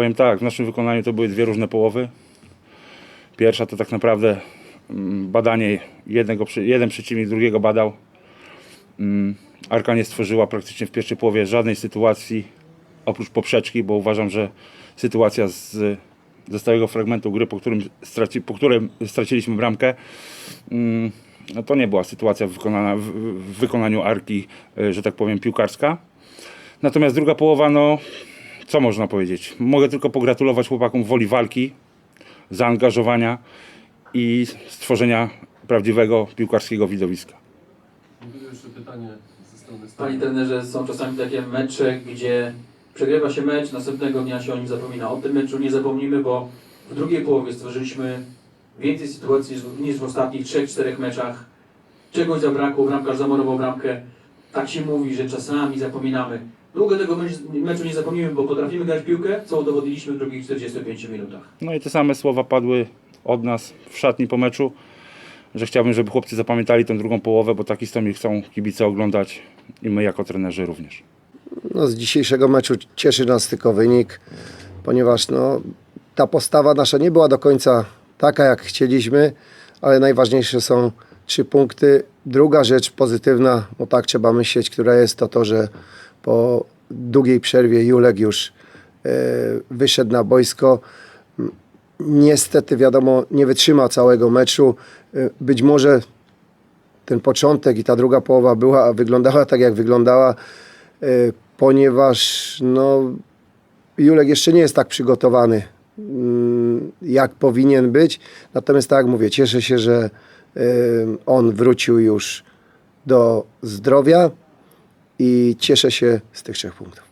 powiem tak, w naszym wykonaniu to były dwie różne połowy. Pierwsza to tak naprawdę mm, badanie jednego, jeden przeciwnik drugiego badał. Mm, Arka nie stworzyła praktycznie w pierwszej połowie żadnej sytuacji oprócz poprzeczki, bo uważam, że sytuacja z, ze stałego fragmentu gry, po którym, straci, po którym straciliśmy bramkę, mm, no to nie była sytuacja wykonana, w, w wykonaniu Arki, e, że tak powiem, piłkarska. Natomiast druga połowa, no co można powiedzieć? Mogę tylko pogratulować chłopakom woli walki, zaangażowania i stworzenia prawdziwego piłkarskiego widowiska. Jeszcze pytanie ze strony Panie trenerze, są czasami takie mecze, gdzie przegrywa się mecz, następnego dnia się o nim zapomina. O tym meczu nie zapomnimy, bo w drugiej połowie stworzyliśmy więcej sytuacji niż- w ostatnich 3-4 meczach. Czegoś zabrakło, bramkarz zamurował bramkę. Tak się mówi, że czasami zapominamy. Długo tego mecz- meczu nie zapomnimy, bo potrafimy grać piłkę, co udowodniliśmy w drugich 45 minutach. No i te same słowa padły od nas w szatni po meczu, że chciałbym, żeby chłopcy zapamiętali tę drugą połowę, bo taki historii chcą kibice oglądać i my jako trenerzy również. No, z dzisiejszego meczu cieszy nas tylko wynik, ponieważ no, ta postawa nasza nie była do końca taka, jak chcieliśmy, ale najważniejsze są trzy punkty. Druga rzecz pozytywna, bo tak trzeba myśleć, która jest to to, że po długiej przerwie Julek już e, wyszedł na boisko. Niestety, wiadomo, nie wytrzyma całego meczu. E, Być może ten początek i ta druga połowa była, wyglądała tak, jak wyglądała, e, ponieważ no, Julek jeszcze nie jest tak przygotowany, mm, jak powinien być. Natomiast tak jak mówię, cieszę się, że on wrócił już do zdrowia i cieszę się z tych trzech punktów.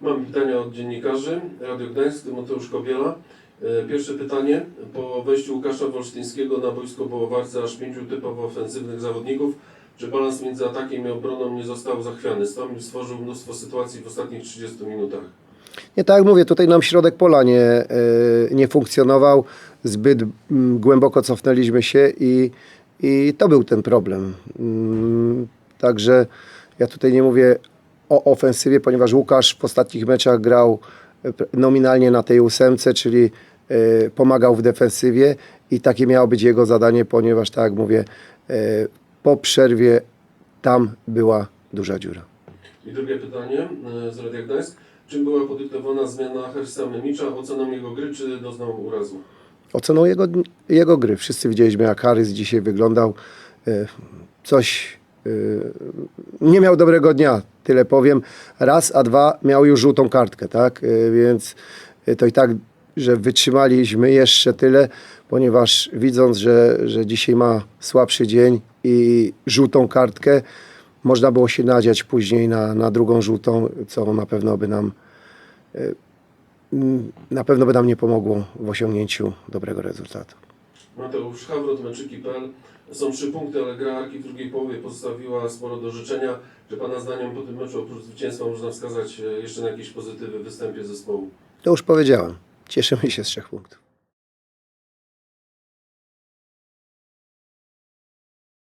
Mam pytania od dziennikarzy. Radio Gdańsk, Tymoteusz Kobiela. E, Pierwsze pytanie. Po wejściu Łukasza Wolsztyńskiego na boisko było aż pięciu typowo ofensywnych zawodników. Czy balans między atakiem i obroną nie został zachwiany? Stomil stworzył mnóstwo sytuacji w ostatnich 30 minutach. Nie tak jak mówię, tutaj nam środek pola nie, e, nie funkcjonował, zbyt mm, głęboko cofnęliśmy się i, i to był ten problem. Mm, Także ja tutaj nie mówię o ofensywie, ponieważ Łukasz w ostatnich meczach grał e, nominalnie na tej ósemce, czyli e, pomagał w defensywie i takie miało być jego zadanie, ponieważ tak jak mówię, e, po przerwie tam była duża dziura. I drugie pytanie z Radia Gdańsk. Czym była podyktowana zmiana Hersa Memicza? Oceną jego gry, czy doznał urazu? oceną jego, jego gry. Wszyscy widzieliśmy, jak Harris dzisiaj wyglądał. Coś nie miał dobrego dnia, tyle powiem. Raz, a dwa miał już żółtą kartkę, tak? E, Więc e, to i tak, że wytrzymaliśmy jeszcze tyle, ponieważ widząc, że, że dzisiaj ma słabszy dzień i żółtą kartkę, można było się nadziać później na, na drugą żółtą, co na pewno by nam na pewno by nam nie pomogło w osiągnięciu dobrego rezultatu. Mateusz Hawrot, meczyki.pl. Są trzy punkty, ale gra Arki w drugiej połowie pozostawiła sporo do życzenia. Czy Pana zdaniem po tym meczu oprócz zwycięstwa można wskazać e, jeszcze na jakieś pozytywy w występie zespołu? To już powiedziałem. Cieszymy się z trzech punktów.